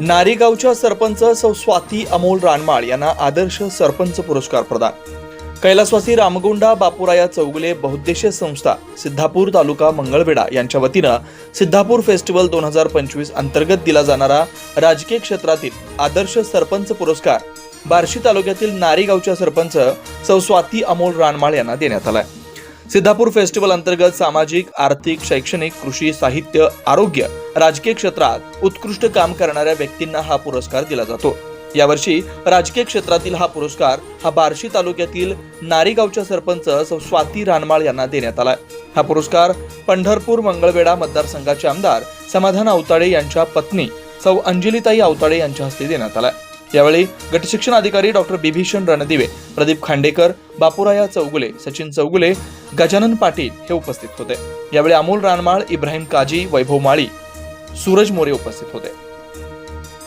नारीगावच्या सरपंच सौ स्वाती अमोल रानमाळ यांना आदर्श सरपंच पुरस्कार प्रदान. कैलासवासी रामगोंडा बापुराया चौगुले बहुद्देशीय संस्था सिद्धापूर तालुका मंगळवेढा यांच्या वतीनं सिद्धापूर फेस्टिवल दोन हजार पंचवीस अंतर्गत दिला जाणारा राजकीय क्षेत्रातील आदर्श सरपंच पुरस्कार बार्शी तालुक्यातील नारीगावच्या सरपंच सौ स्वाती अमोल रानमाळ यांना देण्यात आलाय. सिद्धापूर फेस्टिवल अंतर्गत सामाजिक आर्थिक शैक्षणिक कृषी साहित्य आरोग्य राजकीय क्षेत्रात उत्कृष्ट काम करणाऱ्या व्यक्तींना हा पुरस्कार दिला जातो. यावर्षी राजकीय क्षेत्रातील हा पुरस्कार हा बार्शी तालुक्यातील नारीगावच्या सरपंच सौ स्वाती रानमाळ यांना देण्यात आलाय. हा पुरस्कार पंढरपूर मंगळवेढा मतदारसंघाचे आमदार समाधान अवताडे यांच्या पत्नी सौ अंजलीताई अवताडे यांच्या हस्ते देण्यात आलाय. यावेळी गटशिक्षण अधिकारी डॉक्टर बिभीषण रणदिवे प्रदीप खांडेकर बापुराया चौगुले सचिन चौगुले गजानन पाटील हे उपस्थित होते. यावेळी अमोल रानमाळ इब्राहिम काजी वैभव माळी सूरज मोरे उपस्थित होते.